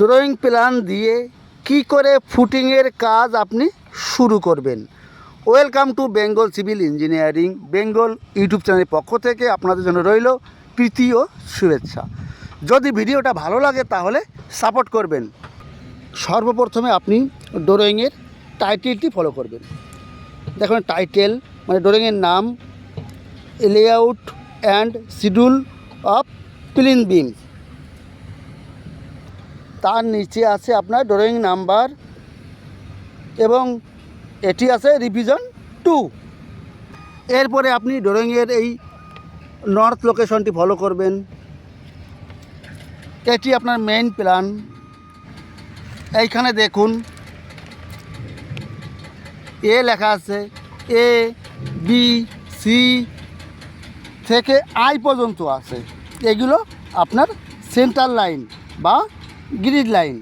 Drawing plan দিয়ে কি করে ফুটিংয়ের কাজ আপনি শুরু করবেন। Welcome to Bengal civil engineering Bengal YouTube চ্যানেলের পক্ষ থেকে আপনাদের জন্য রইল প্রীতি ও শুভেচ্ছা। যদি ভিডিওটা ভালো লাগে তাহলে সাপোর্ট করবেন। সর্বপ্রথমে আপনি ড্রয়িংয়ের টাইটেলটি ফলো করবেন। দেখুন টাইটেল মানে ড্রয়িংয়ের নাম layout and schedule of plinth beam তার নিচে আছে আপনার ড্রয়িং নাম্বার এবং এটি আছে রিভিশন টু এরপরে আপনি ড্রয়িংয়ের এই নর্থ লোকেশনটি ফলো করবেন। এটি আপনার মেইন প্ল্যান এইখানে দেখুন। এ লেখা আছে এ বি সি থেকে আই পর্যন্ত আছে। এগুলো আপনার সেন্টার লাইন বা গ্রিড লাইন।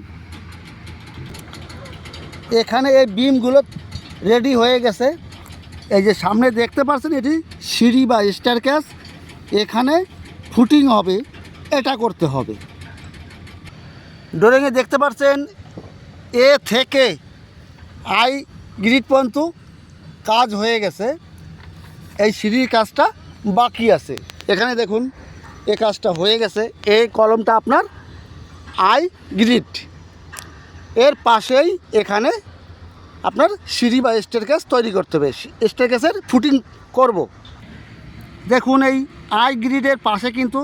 এখানে এই বিমগুলো রেডি হয়ে গেছে। এই যে সামনে দেখতে পাচ্ছেন, এটি সিঁড়ি বা স্টার ক্যাস এখানে ফুটিং হবে, এটা করতে হবে। ড্রয়িংয়ে দেখতে পাচ্ছেন, এ থেকে আই গ্রিড পর্যন্ত কাজ হয়ে গেছে। এই সিঁড়ির কাজটা বাকি আছে। এখানে দেখুন, এ কাজটা হয়ে গেছে। এই কলমটা আপনার আই গ্রিড এর পাশেই এখানে আপনার সিঁড়ি বা স্টের গ্যাস তৈরি করতে হবে। স্টের গ্যাসের ফুটিং করব। দেখুন এই আই গ্রিডের পাশে কিন্তু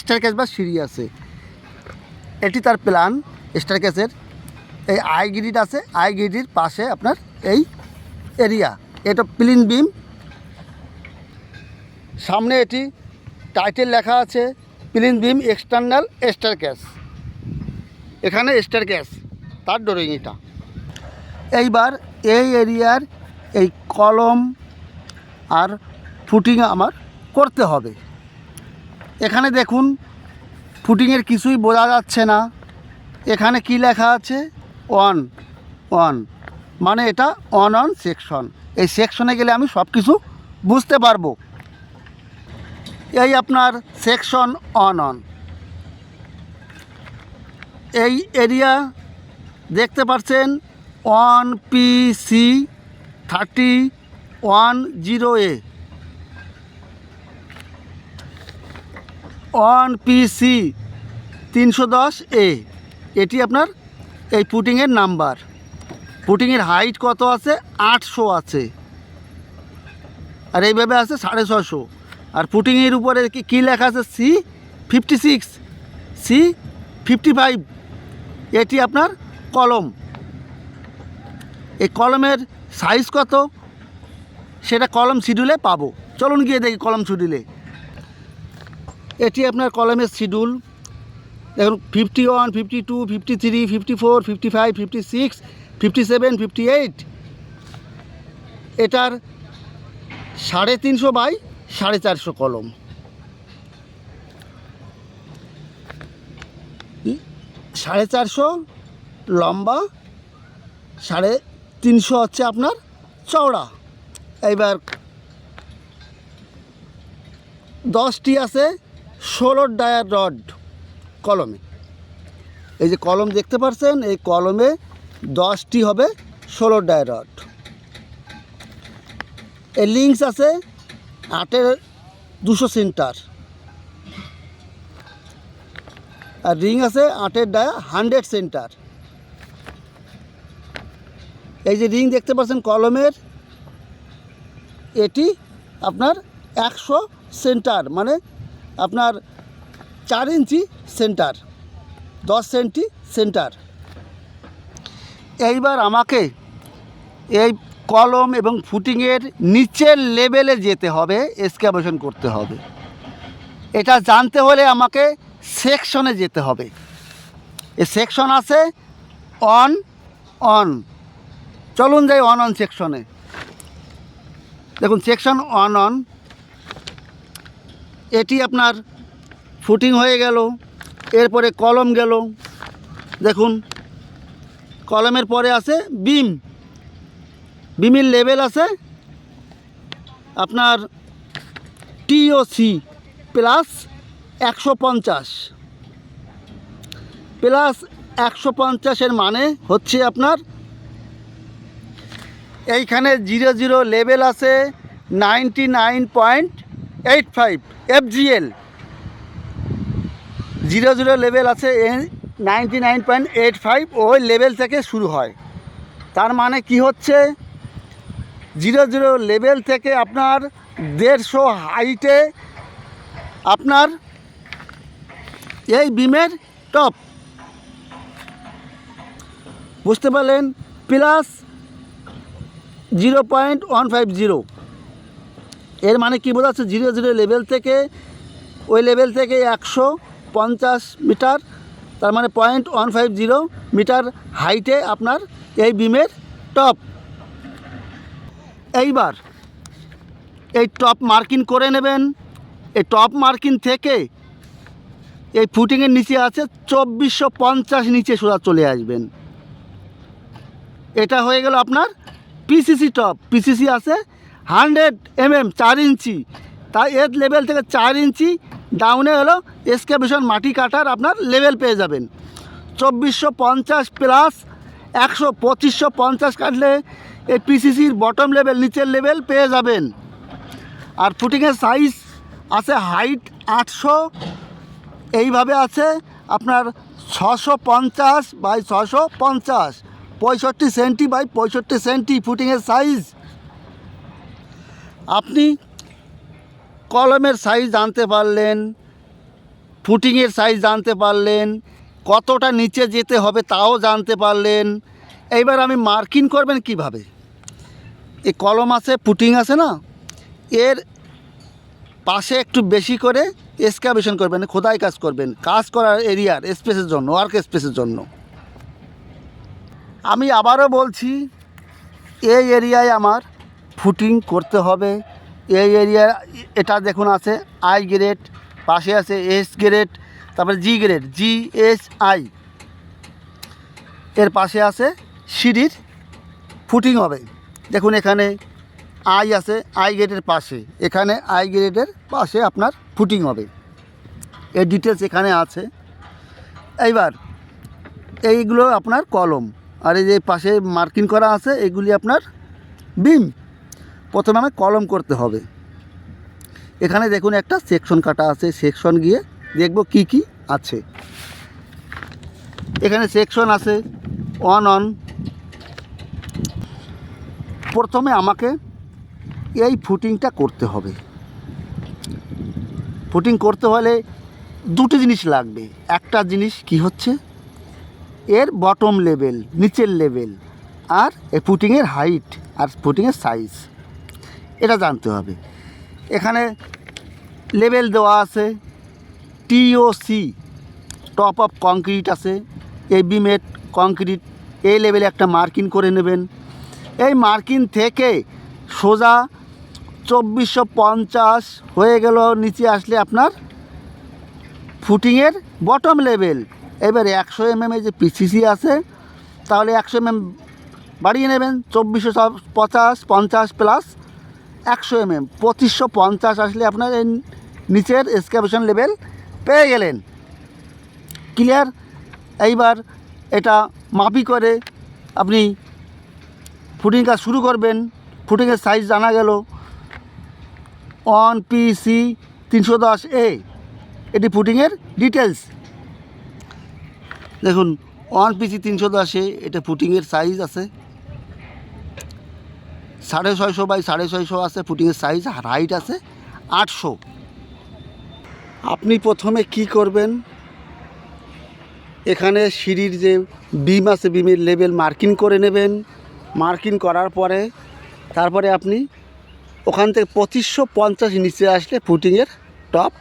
স্টার গ্যাস বা সিঁড়ি আছে। এটি তার প্ল্যান স্টার গ্যাসের এই আই গ্রিড আছে, আই গ্রিডের পাশে আপনার এই এরিয়া এটা প্লিন বিম। সামনে এটি টাইটেল লেখা আছে, প্লিন বিম এক্সটার্নাল স্টার গ্যাস এখানে স্টার গ্যাস, তার ড্রয়িং এটা এইবার এই এরিয়ার এই কলম আর ফুটিং আমার করতে হবে। এখানে দেখুন, ফুটিংয়ের কিছুই বোঝা যাচ্ছে না। এখানে কি লেখা আছে? One one. মানে এটা অন অন সেকশন। এই সেকশনে গেলে আমি সব কিছু বুঝতে পারব। এই আপনার সেকশন অন অন এই এরিয়া দেখতে পাচ্ছেন one P C thirty one zero A one P C তিনশো দশ এ এটি আপনার এই পুটিংয়ের নাম্বার পুটিংয়ের হাইট কত আছে? আটশো আছে। আর এইভাবে আছে সাড়ে ছশো আর পুটিংয়ের উপরে কি লেখা আছে? C fifty six C fifty five এটি আপনার কলম। এই কলমের সাইজ কত? সেটা কলম শিডিউলে পাবো। চলুন গিয়ে দেখি কলম শিডিউলে এটি আপনার কলমের শিডিউল দেখুন fifty one fifty two fifty three fifty four fifty five fifty six fifty seven fifty eight এটার সাড়ে তিনশো বাই সাড়ে চারশো কলম। সাড়ে চারশো, লম্বা, সাড়ে তিনশো হচ্ছে আপনার চওড়া। এইবার দশটি আছে ষোলোর ডায়ার রড কলমে। এই যে কলম দেখতে পাচ্ছেন এই কলমে দশটি হবে ষোলোর ডায়ার রড। এই লিঙ্কস আছে আটের দুশো সেন্টার। আর রিং আছে আটের ডায়া হান্ড্রেড সেন্টার। এই যে রিং দেখতে পাচ্ছেন কলমের, এটি আপনার একশো সেন্টার মানে আপনার চার ইঞ্চি সেন্টার, দশ সেন্টি সেন্টার। এইবার আমাকে এই কলম এবং ফুটিংয়ের নিচের লেভেলে যেতে হবে এক্সকাভেশন করতে হবে। এটা জানতে হলে আমাকে সেকশনে যেতে হবে। এ সেকশন আছে অন অন চলুন যাই অন অন সেকশনে। দেখুন, সেকশন অন অন এটি আপনার ফুটিং হয়ে গেল, এরপরে কলম গেল। দেখুন, কলমের পরে আছে বিম বিমের লেভেল আছে আপনার টিওসি প্লাস একশো পঞ্চাশ। প্লাস একশো পঞ্চাশের মানে হচ্ছে আপনার এইখানে জিরো জিরো লেভেল আছে ninety nine point eight five F FGL. Zero zero level আছে ninety nine point eight five, ওই লেভেল থেকে শুরু হয়। তার মানে কি হচ্ছে? জিরো জিরো লেভেল থেকে আপনার দেড়শো হাইটে আপনার এই বিমের টপ। বুঝতে পারলেন? Plus zero point one five zero. এর মানে কী বোঝাচ্ছে? জিরো জিরো লেভেল থেকে, ওই লেভেল থেকে একশো পঞ্চাশ মিটার, তার মানে point one five zero metre হাইটে আপনার এই বিমের টপ। এইবার এই টপ মার্কিং করে নেবেন। এই টপ মার্কিং থেকে এই ফুটিংয়ের নিচে আছে চব্বিশশো পঞ্চাশ নিচে সোজা চলে আসবেন। এটা হয়ে গেল আপনার পিসিসি টপ পিসিসি আছে হান্ড্রেড এম এম চার ইঞ্চি। তাই এর লেভেল থেকে চার ইঞ্চি ডাউনে হলো এসকেভেশন মাটি কাটার আপনার লেভেল পেয়ে যাবেন। চব্বিশশো পঞ্চাশ প্লাস একশো পঁচিশশো পঞ্চাশ কাটলে এই পিসিসির বটম লেভেল নিচের লেভেল পেয়ে যাবেন। আর ফুটিংয়ের সাইজ আছে হাইট আটশো এইভাবে আছে আপনার ছশো পঞ্চাশ বাই ছশো পঞ্চাশ, পঁয়ষট্টি সেন্টি বাই পঁয়ষট্টি সেন্টি ফুটিংয়ের সাইজ। আপনি কলমের সাইজ জানতে পারলেন, ফুটিংয়ের সাইজ জানতে পারলেন, কতটা নিচে যেতে হবে তাও জানতে পারলেন। এইবার আমি মার্কিং করবেন কীভাবে? এই কলম আছে পুটিং আছে না? এর পাশে একটু বেশি করে এসকাভেশন করবেন, খোদাই কাজ করবেন, কাজ করার এরিয়ার স্পেসের জন্য ওয়ার্ক স্পেসের জন্য। আমি আবারও বলছি, এই এরিয়ায় আমার ফুটিং করতে হবে। এই এরিয়া এটা দেখুন আছে আই গ্রেড পাশে আছে এস গ্রেড তারপরে G grade G S I এর পাশে আছে সিঁড়ির ফুটিং হবে। দেখুন এখানে আই আছে, আই গ্রেডের পাশে। এখানে আই গ্রেডের পাশে আপনার ফুটিং হবে। এর ডিটেলস এখানে আছে। এইবার, এইগুলো আপনার কলম। আর এই যে পাশে মার্কিং করা আছে, এগুলি আপনার বিম প্রথমে আমার কলম করতে হবে। এখানে দেখুন একটা সেকশন কাটা আছে। সেকশন গিয়ে দেখব কি কি আছে। এখানে সেকশন আছে। অন অন প্রথমে আমাকে এই ফুটিংটা করতে হবে। ফুটিং করতে হলে দুটো জিনিস লাগবে। একটা জিনিস কি হচ্ছে? এর বটম লেভেল নিচের লেভেল আর এই ফুটিংয়ের হাইট আর ফুটিংয়ের সাইজ এটা জানতে হবে। এখানে লেভেল দেওয়া আছে। টিওসি টপ অফ কংক্রিট আছে। এই বিমেট কংক্রিট এই লেভেলে একটা মার্কিং করে নেবেন। এই মার্কিং থেকে সোজা চব্বিশশো পঞ্চাশ হয়ে গেল, নিচে আসলে আপনার ফুটিংয়ের বটম লেভেল এবারে একশো এমএম যে পিসিসি আছে, তাহলে একশো এমএম বাড়িয়ে নেবেন, চব্বিশশো পঞ্চাশ পঞ্চাশ প্লাস একশো এমএম। পঁচিশশো পঞ্চাশ আসলে আপনার এই নিচের এসকাভেশন লেভেল পেয়ে গেলেন। ক্লিয়ার এইবার এটা মাপি করে আপনি ফুটিং কাজ শুরু করবেন। ফুটিংয়ের সাইজ জানা গেল। ওয়ান পিসি তিনশো দশ এ। এটি ফুটিংয়ের ডিটেলস দেখুন, ওয়ান পিসি তিনশো দশে এটা ফুটিংয়ের সাইজ আছে। সাড়ে ছয়শো বাই সাড়ে ছয়শো আছে, ফুটিংয়ের সাইজ হাইট আছে আটশো। আপনি প্রথমে কি করবেন? এখানে সিঁড়ির যে বিম আছে, বিমের লেভেল মার্কিং করে নেবেন। মার্কিং করার পরে, তারপরে আপনি ওখান থেকে পঁচিশশো পঞ্চাশ নিচে আসলে ফুটিংয়ের টপ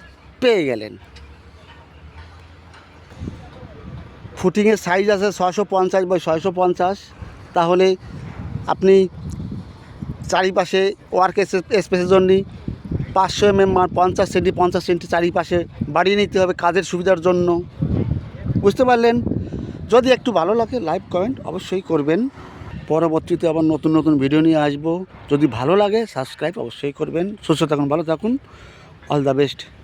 পেয়ে গেলেন। ফুটিংয়ের সাইজ আছে ছয়শো পঞ্চাশ বাই ছয়শো পঞ্চাশ। তাহলে আপনি চারিপাশে ওয়ার্ক স্পেসের জন্য পাঁচশো এম এম পঞ্চাশ সেন্টি পঞ্চাশ সেন্টি চারিপাশে বাড়িয়ে নিতে হবে কাজের সুবিধার জন্য। বুঝতে পারলেন? যদি একটু ভালো লাগে লাইভ কমেন্ট অবশ্যই করবেন। পরবর্তীতে আবার নতুন নতুন ভিডিও নিয়ে আসব। যদি ভালো লাগে সাবস্ক্রাইব অবশ্যই করবেন। সুস্থ থাকুন, ভালো থাকুন। All the best